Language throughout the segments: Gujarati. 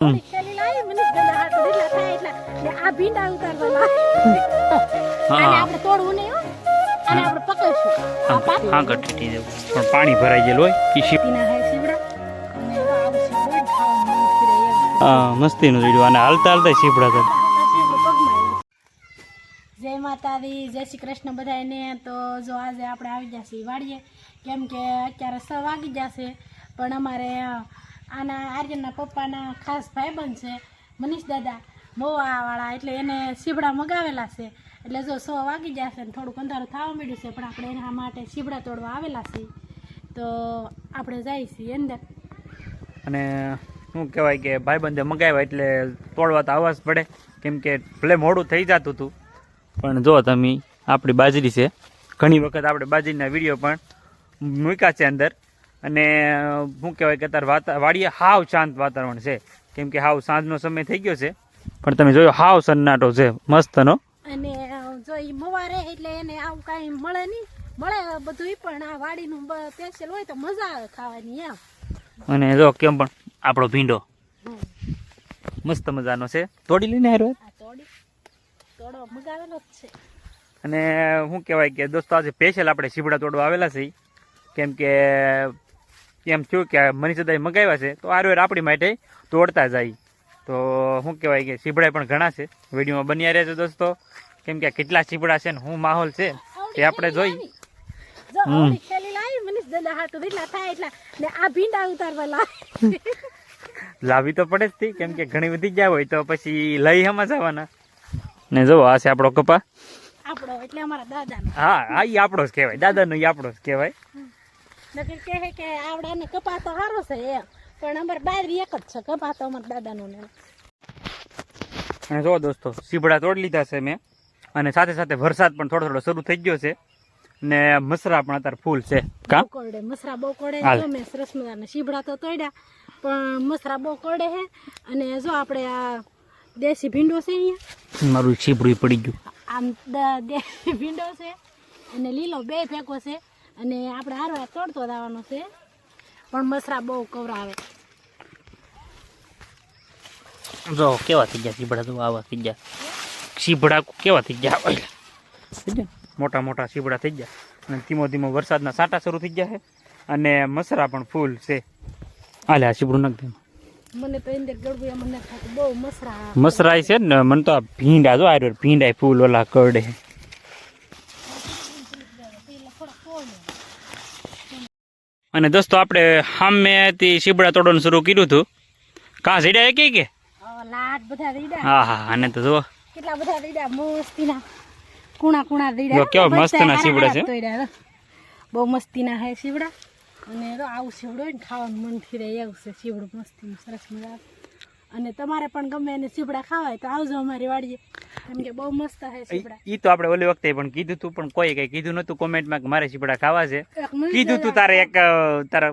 આ ભીંડા ઉતારવા લાવી. આને હા. આપણે તોડવું નહીં હો. આપણે પકડીશું. હા ગઠીટી દેવું પણ પાણી ભરાઈ ગયેલું હોય. હા મસ્તીનું જોડ્યું અને હાલતા હાલતા હતા આવ્યું. જય માતાજી જય શ્રી કૃષ્ણ બધાને તો જો આજે આપણે આવી છીએ વાડીએ. કેમ કે અત્યારે સ વાગી જશે પણ અમારે આના આર્યનના પપ્પાના ખાસ ભાઈબંધ છે, મનીષ દાદા. મોવાવાળા એટલે એને શીબડા મગાવેલા છે. એટલે જો સો વાગી જશે ને થોડુંક અંધારું થવા માંડ્યું છે, પણ આપણે એના માટે શીબડા તોડવા આવેલા છીએ તો આપણે જઈએ છીએ અંદર. અને શું કહેવાય કે ભાઈબંધે મગાવ્યા એટલે તોડવા તો આવવા જ પડે, કેમ કે ભલે મોડું થઈ જતું હતું, પણ જો તમે આપણી બાજરી છે, ઘણી વખત આપણે બાજરીના વીડિયો પણ મૂક્યા છે અંદર. અને શું કહેવાય કે અત્યારે વાતા વાડીએ હાવ શાંત વાતાવરણ છે. કેમ કે હાવ સાંજનો સમય થઈ ગયો છે. પણ તમે જોયો હાવ સન્નાટો છે મસ્તનો. અને જો એ મવારે એટલે એને આવું કાંઈ મળે નહીં. મળે બધું પણ આ વાડીનું સ્પેશિયલ હોય તો મજા આવે ખાવાની એમ. અને જો કેમ પણ આપણો ભીંડો. મસ્ત મજાનો છે. તોડી લઈને આવ્યો તોડી. તોડો મગાવેલો જ છે. અને શું કહેવાય કે દોસ્તો આજે સ્પેશિયલ આપણે શીપડા તોડવા આવેલા છે કેમ કે એમ થયું કે મનીષદાએ મગાવ્યા છે તો આરવેર આપણી માટે તોડતા જાય. તો શું કહેવાય કે સીપડા પણ ઘણા છે. વિડીયોમાં બન્યા રહે છે દોસ્તો. કેમ કે કેટલા સીપડા છે ને શું માહોલ છે તે આપણે જોઈ. લાવી. આ તો પડે જ તી કેમ કે ઘણી બધી ગયા હોય તો પછી લઈ હમાં જવાના. ને જો આ છે આપણો કપા. આપણો એટલે અમારા દાદાનો. હા એ આપણો જ કહેવાય. દાદાનો આપણો જ કહેવાય. નકર કહે કે આવડાને કપાતો સારો છે એમ. પણ અમારે બાજરી એક જ છે કપાતો અમારા દાદાનો ને. અને જો દોસ્તો સીબડા તોડી લીધા છે મેં. અને સાથે સાથે વરસાદ પણ થોડો થોડો શરૂ થઈ ગયો છે. ને મસરા પણ અત્યારે ફૂલ છે. કા? કોડે મસરા બહુ કોડે. જો સરસ મજાના સીબડા તો તોડ્યા. પણ મસરા બહુ કોડે છે. અને જો આપણે આ દેશી ભીંડો છે અહીંયા. મારું છીપડું પડી ગયું. આમ દેશી ભીંડો છે. અને લીલો બે ફેંકો છે. અને આપણે હારવા તોડતો દાવાનો છે. પણ મસરા બહુ કવરાવે. જો કેવા થઈ ગયા સીબડા? તો આવા થઈ ગયા. સીબડા કેવા થઈ ગયા? થઈ ગયા? મોટા મોટા સીબડા થઈ ગયા. અને ધીમો ધીમો વરસાદના સાટા શરૂ થઈ ગયા છે. અને મસરા પણ ફૂલ છે. હાલે આ સીબડું નાખ મને તો અંદર બહુ મસરા મસરાય છે ને મને તો આ ભીંડા જો આર્યો ભીંડા ફૂલ ઓલા કરડે. અને દોસ્તો આપણે સામેથી શીબડા તોડવાનું શરૂ કર્યું હતું. કા ઝીડા એક કે? હા હા અને તો જુઓ. કેટલા બધા દીડા મસ્તીના. કુણા કુણા જો કેવા મસ્તના શીબડા છે. બહુ મસ્તીના હે શીબડા. અને આવું શીવડો હોય ને ખાવાનું મન ફિરે એવું છે. શીવડું મસ્તીનું સરસ મજા અને તમારે પણ ગમે એને સીપડા ખાવા તો આવજો અમારી વાડીએ. કેમ કે બહુ મસ્ત હે શીવડા ઈ તો આપણે ઓલી વખતે પણ કીધું તું પણ કોઈ કઈ કીધું નતું કોમેન્ટમાં કે મારે સીબડા ખાવા છે. કીધું તું તારે એક તારા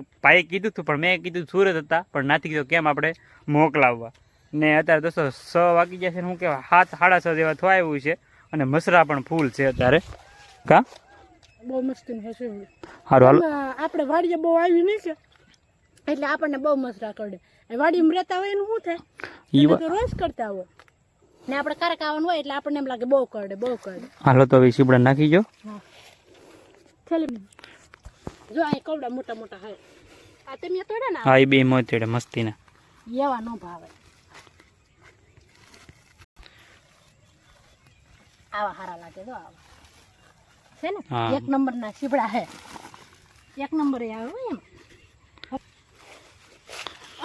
કીધું તું પણ મેં કીધું સુરત હતા પણ નાથી કીધું કેમ આપણે મોકલાવવા? ને અત્યારે દોસ્તો છ વાગી જશે હું કહેવાય હાથ સાડા છ જેવા થવા છે અને મસરા પણ ફૂલ છે અત્યારે. કા? બહુ મસ્ત હે હાલો. આપણે વાડીએ બહુ આવી નહીં છે એટલે આપણને બહુ મસરા કરડે વાડી વાડીમાં રહેતા હોય એનું શું થાય? તો રોજ કરતા હોય. ને આપણે કારક આવવાનું હોય એટલે આપણને એમ લાગે બહુ કરડે બહુ કરડે. હાલો તો હવે સીબડા નાખી જો. જો આ કવડા મોટા મોટા હોય આ તમે તોડે ને હા એ બે મોતેડે મસ્તીના. એવા નો ભાવે. આવા હારા લાગે જો આવા. છે ને? એક નંબર ના શીપડા હે એક નંબર એ આવે એમ.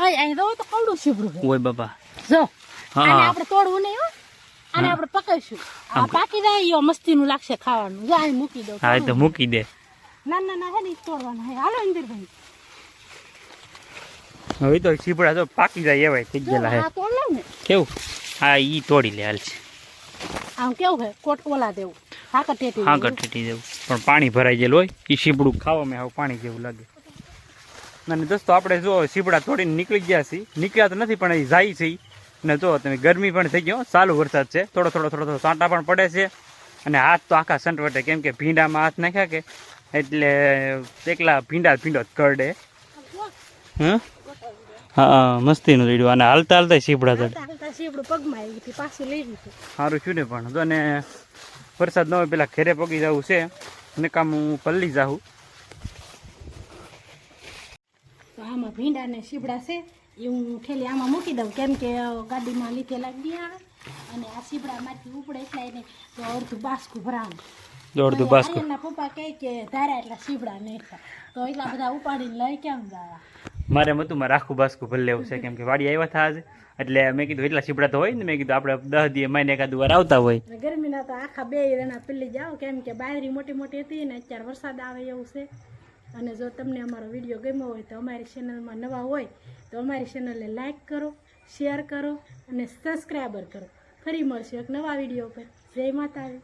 અય અહીં તો તો કવડું શીપડું છે ઓય બાબા. જો આને આપણે તોડવું નહીં હો. આને આપણે પકડીશું. આ પાકી જાય યો મસ્તીનું લાગશે ખાવાનું. જો અહીં મૂકી દો. હા તો મૂકી દે. ના ના ના હે ને તોડવાનું હે. હાલો ઇન્દિરભાઈ. હવે તો સીપડા તો પાકી જાય એવાય થઈ ગયેલા હે. આ તોડ લઉં ને. કેવું? હા ઈ તોડી લે હાલ છે. આમ કેવું હે? કોટ ઓલા દેવું. હા કટેટી હા કટેટી દેવું. પણ પાણી ભરાઈ ગયેલું હોય એ ખાવા મેં હાવ પાણી જેવું લાગે. અને દોસ્તો આપણે જો સીપડા તોડીને નીકળી ગયા છીએ. નીકળ્યા તો નથી પણ એ જાય છે. ને જો તમે ગરમી પણ થઈ ગયો ચાલુ વરસાદ છે. થોડો થોડો થોડો થોડો સાંટા પણ પડે છે. અને હાથ તો આખા સંટવટે. કેમ કે ભીંડામાં હાથ નાખ્યા કે? એટલે એકલા ભીંડા ભીંડો જ કરડે. હા હા મસ્તીનું રેડ્યું. અને હાલતા હાલતા સીપડા હતા સારું છું ને પણ. જો ને વરસાદ ન હોય પેલા ઘેરે પગી જવું છે. ને કામ હું પલ્લી જાઉં તો આમાં ભીંડા ને સીબડા છે એ હું ઠેલી આમાં મૂકી દઉં. કેમ કે ગાડીમાં લીધેલા ગયા અને આ શીબડામાંથી ઉપડે એટલે એને તો અડધું બાસકું ભરાવું. દોડતું બાસકું. આર્યનના પપ્પા કહે કે ધારા એટલા સીબડા નહીં તો એટલા બધા ઉપાડીને લઈ કેમ જવા મારે મતું મારે આખું બાસકું ભલે લેવું છે. કેમ કે વાડી આવ્યા હતા આજે. એટલે મેં કીધું એટલા શીપડા તો હોય ને. મેં કીધું આપણે દસ દિવસ મહિને એકાદ વાર આવતા હોય. ગરમીના તો આખા બે રણા પેલી જાઓ. કેમ કે બાયરી મોટી મોટી હતી ને અત્યારે વરસાદ આવે એવું છે. અને જો તમને અમારો વીડિયો ગમ્યો હોય તો અમારી ચેનલમાં નવા હોય તો અમારી ચેનલને લાઇક કરો શેર કરો અને સબસ્ક્રાઈબર કરો. ફરી મળશે એક નવા વીડિયો પર જય માતાજી.